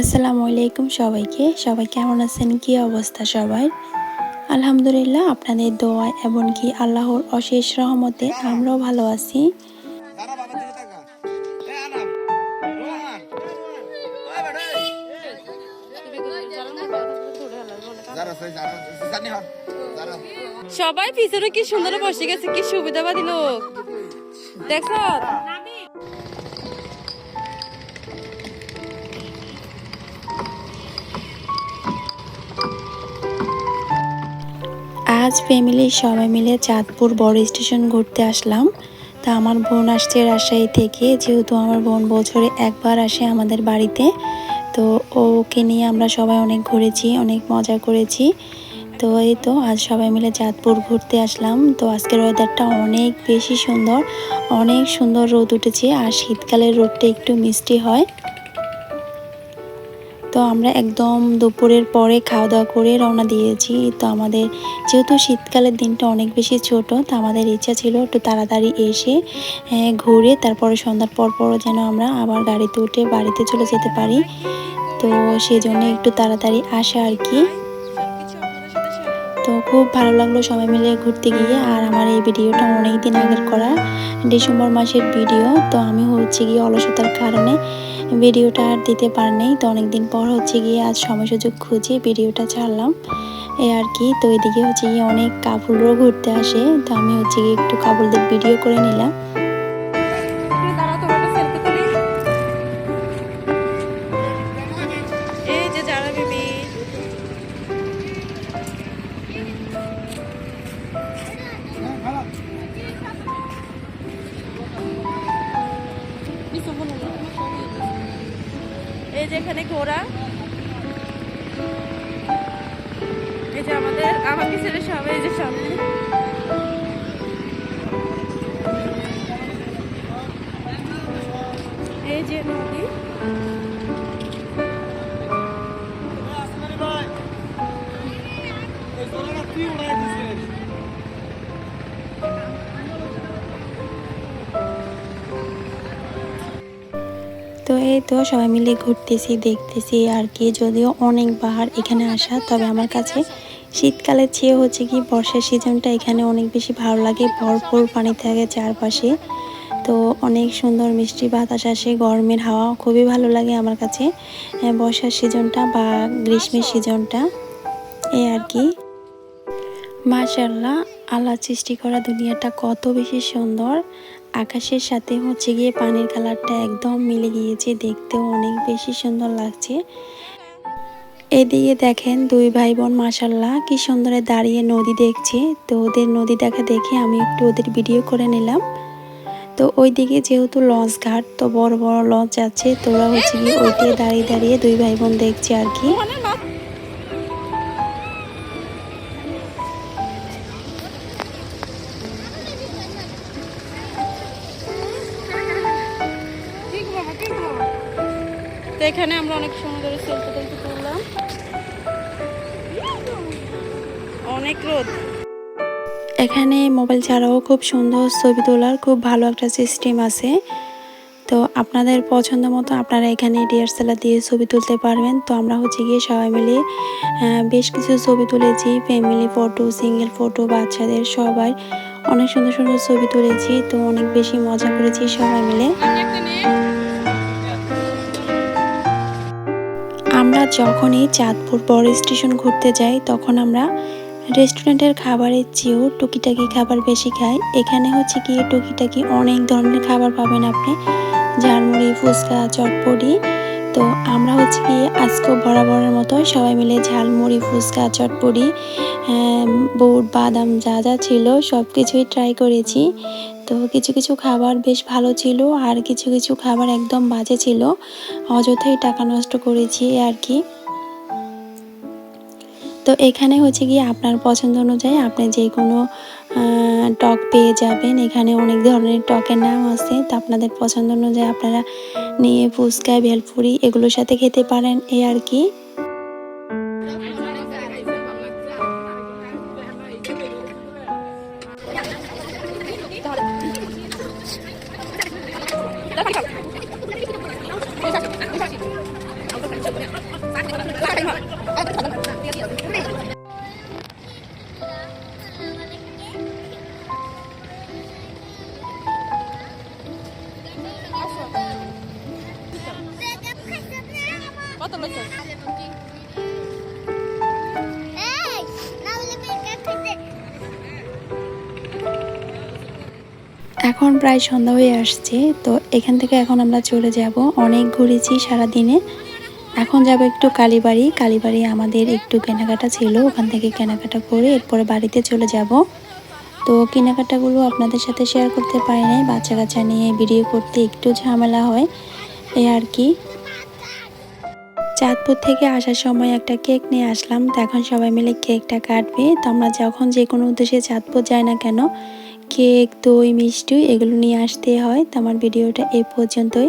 আসসালামু আলাইকুম সবাইকে। সবাই কেমন আছেন? কি অবস্থা সবাই আলহামদুলিল্লাহ আপনাদের দোয়া এমনকি আল্লাহর অশেষ রহমতে আমরাও ভালো আছি। সবাই পিছনে কি সুন্দর বসে গেছে, কি সুবিধাবাদী লোক। দেখছ আজ ফ্যামিলির সবাই মিলে চাঁদপুর বড় স্টেশন ঘুরতে আসলাম। তা আমার বোন আসছে রাজশাহী থেকে, যেহেতু আমার বোন বছরে একবার আসে আমাদের বাড়িতে। তো ওকে নিয়ে আমরা সবাই অনেক ঘুরেছি, অনেক মজা করেছি। তো এই তো, আজ সবাই মিলে চাঁদপুর ঘুরতে আসলাম। তো আজকের ওয়েদারটা অনেক বেশি সুন্দর, অনেক সুন্দর রোদ উঠেছে। আর শীতকালের রোদটা একটু মিষ্টি হয়। তো আমরা একদম দুপুরের পরে খাওয়া দাওয়া করে রওনা দিয়েছি। তো আমাদের, যেহেতু শীতকালের দিনটা অনেক বেশি ছোট, তো আমাদের ইচ্ছা ছিল একটু তাড়াতাড়ি এসে ঘুরে তারপরে সন্ধ্যার পর পরও যেন আমরা আবার গাড়িতে উঠে বাড়িতে চলে যেতে পারি। তো সেই জন্য একটু তাড়াতাড়ি আসা আর কি। তো খুব ভালো লাগল সবাই মিলে ঘুরতে গিয়ে। আর আমার এই ভিডিওটা অনেক দিন আগের করা, ডিসেম্বর মাসের ভিডিও। তো আমি হচ্ছে গিয়ে অলসতার কারণে ভিডিওটা আর দিতে পারিনি তো অনেকদিন পর হচ্ছে গিয়ে আজ সময় সুযোগ খুঁজে ভিডিওটা ছাড়লাম। এ আর কি, তো এদিকে হচ্ছে গিয়ে অনেক কাপড়ও ঘুরতে আসে। তো আমি হচ্ছে গিয়ে একটু কাপড়দের ভিডিও করে নিলাম। এই যে এখানে ঘোড়া। এই যে আমাদের আমাকে ছেড়ে সবাই এই যে সামনে। এই যে নদী। তো এই তো সবাই মিলে ঘুরতেছি, দেখতেছি আর কি। যদিও অনেক পাহাড় এখানে আসা, তবে আমার কাছে শীতকালের চেয়ে হচ্ছে কি বর্ষার সিজনটা এখানে অনেক বেশি ভালো লাগে, ভরপুর পানি থাকে চারপাশে। তো অনেক সুন্দর মিষ্টি বাতাস আসে, গরমের হাওয়া খুবই ভালো লাগে আমার কাছে। বর্ষার সিজনটা বা গ্রীষ্মের সিজনটা, এই আর কি। মাশাল্লাহ আল্লাহ সৃষ্টি করা দুনিয়াটা কত বেশি সুন্দর। আকাশের সাথে হচ্ছে গিয়ে পানির কালারটা একদম মিলে গিয়েছে। দেখতেও অনেক বেশি সুন্দর লাগছে। এদিকে দেখেন দুই ভাই বোন মাসাল্লাহ কি সুন্দরে দাঁড়িয়ে নদী দেখছে। তো ওদের নদী দেখা দেখে আমি একটু ওদের ভিডিও করে নিলাম। তো ওইদিকে যেহেতু লঞ্চ ঘাট, তো বড় বড় লঞ্চ আছে, তো ওরা হচ্ছে গিয়ে ওইদিকে দাঁড়িয়ে দাঁড়িয়ে দুই ভাই বোন দেখছে আর কি। এখানে আমরা অনেক সময় ধরে সেলফি টেলফি তুললাম অনেক রোদ। এখানে মোবাইল ছাড়াও খুব সুন্দর ছবি তোলার খুব ভালো একটা সিস্টেম আছে। তো আপনাদের পছন্দ মতো আপনারা এখানে ডিএসএলআর দিয়ে ছবি তুলতে পারবেন। তো আমরা হচ্ছে গিয়ে সবাই মিলে বেশ কিছু ছবি তুলেছি। ফ্যামিলি ফটো সিঙ্গেল ফটো বাচ্চাদের সবাই অনেক সুন্দর সুন্দর ছবি তুলেছি। তো অনেক বেশি মজা করেছি সবাই মিলে। আমরা যখনই চাঁদপুর বড় স্টেশন ঘুরতে যাই, তখন আমরা রেস্টুরেন্টের খাবারের চেয়েও টুকিটাকি খাবার বেশি খাই। এখানে হচ্ছে গিয়ে টুকিটাকি অনেক ধরনের খাবার পাবেন আপনি। ঝালমুড়ি, ফুচকা, চটপটি। তো আমরা হচ্ছে গিয়ে আজকেও বরাবরের মতো সবাই মিলে ঝালমুড়ি, ফুচকা, চটপটি বুট, বাদাম যা যা ছিল সব কিছুই ট্রাই করেছি। তো কিছু কিছু খাবার বেশ ভালো ছিল আর কিছু কিছু খাবার একদম বাজে ছিল। অযথাই টাকা নষ্ট করেছি আর কি। তো এখানে হচ্ছে গিয়ে আপনার পছন্দ অনুযায়ী আপনি যে কোনো টক পেয়ে যাবেন। এখানে অনেক ধরনের টকের নাম আছে। তা আপনাদের পছন্দ অনুযায়ী আপনারা নিয়ে ফুচকা, ভেলপুরি এগুলোর সাথে খেতে পারেন এই আর কি। কত এখন প্রায় সন্ধ্যা হয়ে আসছে তো এখান থেকে এখন আমরা চলে যাব। অনেক ঘুরেছি সারা দিনে এখন যাব একটু কালীবাড়ি। কালীবাড়ি আমাদের একটু কেনাকাটা ছিল ওখান থেকে কেনাকাটা করে এরপরে বাড়িতে চলে যাব। তো কেনাকাটাগুলো আপনাদের সাথে শেয়ার করতে পারি নাই। বাচ্চা কাচ্চা নিয়ে ভিডিও করতে একটু ঝামেলা হয় এই আর কি। চাঁদপুর থেকে আসার সময় একটা কেক নিয়ে আসলাম। তো এখন সবাই মিলে কেকটা কাটবে। তো আমরা যখন যে কোনো উদ্দেশ্যে চাঁদপুর যাই না কেন, কেক, দই, মিষ্টি এগুলো নিয়ে আসতে হয়। তো আমার ভিডিওটা এই পর্যন্তই।